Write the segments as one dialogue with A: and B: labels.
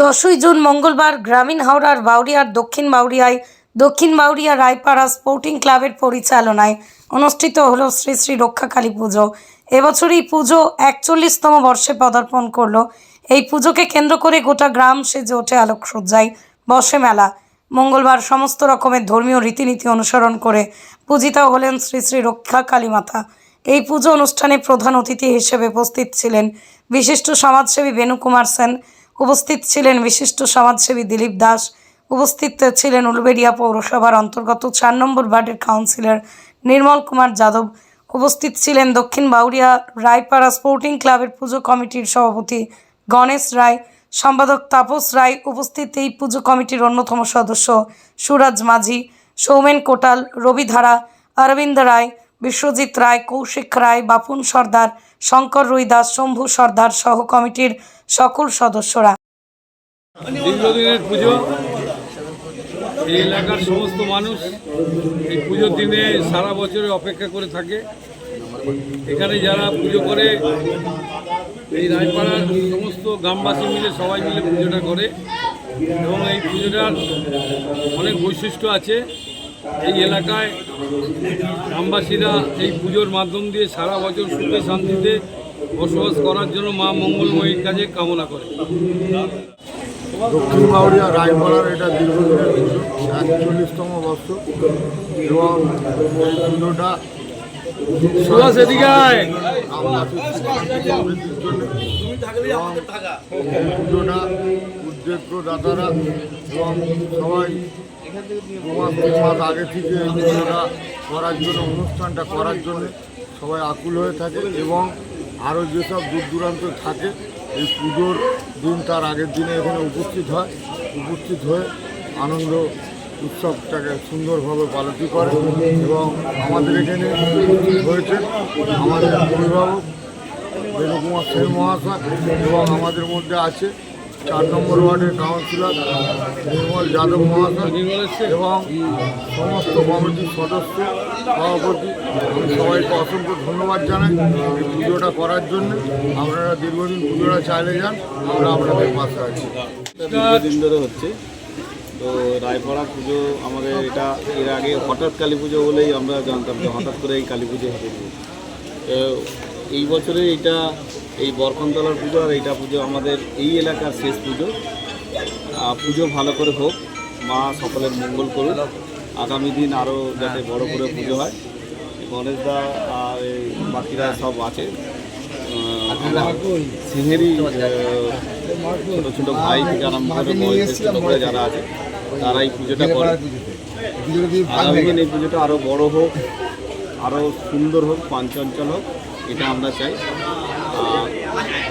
A: দশই জুন মঙ্গলবার গ্রামীণ হাওড়ার বাউরিয়ার দক্ষিণ বাউরিয়ায় দক্ষিণ বাউরিয়া রায়পাড়া স্পোর্টিং ক্লাবের পরিচালনায় অনুষ্ঠিত হলো শ্রী শ্রী রক্ষাকালী পুজো। এবছর এই পুজো একচল্লিশতম বর্ষে পদার্পণ করল। এই পুজোকে কেন্দ্র করে গোটা গ্রাম সেজে ওঠে আলোকসজ্জায়। বসে মেলা। মঙ্গলবার সমস্ত রকমের ধর্মীয় রীতিনীতি অনুসরণ করে পূজিতা হলেন শ্রী শ্রী রক্ষা কালী মাতা। এই পুজো অনুষ্ঠানে প্রধান অতিথি হিসেবে উপস্থিত ছিলেন বিশিষ্ট সমাজসেবী বেণুকুমার সেন উপস্থিত ছিলেন বিশিষ্ট সমাজসেবী দিলীপ দাস। উপস্থিত ছিলেন উলবেড়িয়া পৌরসভার অন্তর্গত চার নম্বর ওয়ার্ডের কাউন্সিলর নির্মল কুমার যাদব। উপস্থিত ছিলেন দক্ষিণ বাউরিয়া রায়পাড়া স্পোর্টিং ক্লাবের পুজো কমিটির সভাপতি গণেশ রায়। সম্পাদক তাপস রায় উপস্থিত এই পুজো কমিটির অন্যতম সদস্য সুরাজ মাঝি, সৌমেন কোটাল রবি ধারা অরবিন্দ রায় বিশ্বজিৎ রায়, কৌশিক রায়, বাপুন সর্দার, শঙ্কর রুইদাস, শম্ভু সর্দার সহ কমিটির সকল সদস্যরা।
B: পুজো, এই এলাকার সমস্ত মানুষ এই পুজোর দিনে সারা বছরে অপেক্ষা করে থাকে। এখানে যারা পুজো করে, এই রায়পাড়ার সমস্ত গ্রামবাসী মিলে, সবাই মিলে পুজোটা করে। এবং এই পুজোটার অনেক বৈশিষ্ট্য আছে। এই এলাকায় গ্রামবাসীরা এই পুজোর মাধ্যম দিয়ে সারা বছর সুখে শান্তিতে বসবাস করার জন্য মা মঙ্গলময়ীর কাছে কামনা করে।
C: দক্ষিণ বাউরিয়া রায়পাড়ার এটা দীর্ঘদিনের পুজো একচল্লিশতম বর্ষ এবং এই পুজোটা পুজোটা উদ্যোগ্য দাতারা এবং সবাই মাস তিন মাস আগে থেকে এই পুজোটা করার জন্য অনুষ্ঠানটা করার জন্য সবাই আকুল হয়ে থাকে এবং আরও যেসব দূর দূরান্ত থাকে এই পুজোর দিন তার আগের দিনে এখানে উপস্থিত হয়। উপস্থিত হয়ে আনন্দ উৎসবটাকে সুন্দরভাবে পালতি করে এবং আমাদের এখানে হয়েছে আমাদের অভিভাবক বেণুকুমার সেন মহাশয় এবং আমাদের মধ্যে আছে চার নম্বর ওয়ার্ডের কাউন্সিলর নির্মল যাদব মহাশয় এবং সমস্ত কমিটির সদস্য সভাপতি আমি সবাইকে অসংখ্য ধন্যবাদ জানাই এই পুজোটা করার জন্য। আপনারা দীর্ঘদিন পুজোটা চাইলে যান আমরা আপনাদের পাশে আছি।
D: দীর্ঘদিন ধরে হচ্ছে। তো রায়পাড়া পুজো আমাদের এটা এর আগে হঠাৎ কালী পুজো বলেই আমরা জানতাম যে হঠাৎ করে এই কালী পুজো হতে তো এই বছরে এটা এই বরকনতলার পুজো আর এইটা পুজো আমাদের এই এলাকার শেষ পুজো। পুজো ভালো করে হোক মা সকলের মঙ্গল করুন আগামী দিন আরও যাতে বড় করে পুজো হয়। গণেশদা আর এই বাকিরা সব আছে। সিংহেরই ছোটো ছোটো ভাই থেকে আরম্ভ করে যারা আছে তারা এই পুজোটা করে। আগামী দিন এই পুজোটা আরও বড় হোক আরও সুন্দর হোক পাঞ্চঞ্চল হোক এটা আমরা চাই।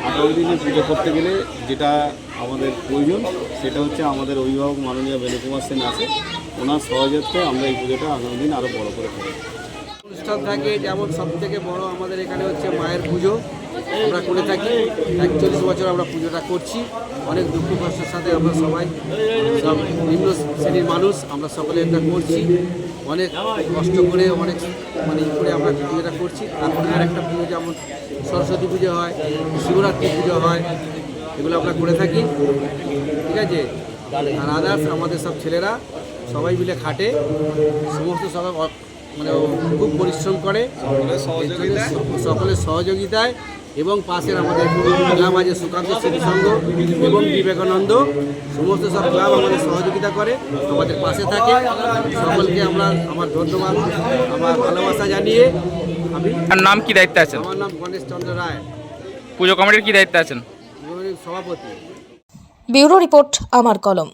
D: আগামী দিনে পুজো করতে গেলে যেটা আমাদের প্রয়োজন, সেটা হচ্ছে আমাদের অভিভাবক মাননীয় বেণুকুমার সেন আছে। ওনার সহযোগিতায় আমরা এই পুজোটা আগামী দিন আরও বড় করে করব।
E: অনুষ্ঠান থাকে, যেমন সব থেকে বড় আমাদের এখানে হচ্ছে মায়ের পুজো। আমরা করে থাকি, একচল্লিশ বছর আমরা পুজোটা করছি। অনেক দুঃখ কষ্টের সাথে আমরা সবাই সব নিম্ন শ্রেণির মানুষ, আমরা সকলে এটা করছি। অনেক কষ্ট করে অনেক মানে করে আমরা পুজোটা করছি। তারপরে আর একটা পুজো যেমন সরস্বতী পুজো হয় শিবরাত্রি পুজো হয় এগুলো আমরা করে থাকি। ঠিক আছে? আর আদার্স আমাদের সব ছেলেরা সবাই মিলে খাটে। সমস্ত সবাই মানে খুব পরিশ্রম করে। সকলের সহযোগিতায়। এবং পাশের আমাদের ক্লাব আছে সুকান্ত সংঘ এবং বিবেকানন্দ। সমস্ত সব ক্লাব আমাদের সহযোগিতা করে আমাদের পাশে থাকে। সকলকে আমরা আমার ধন্যবাদ আমার ভালোবাসা জানিয়ে আমি
F: নাম কি দায়িত্বে আছেন?
E: আমার নাম গণেশ চন্দ্র রায়।
F: পুজো কমিটির কি দায়িত্বে আছেন?
E: সভাপতি।
A: ব্যুরো রিপোর্ট আমার কলম।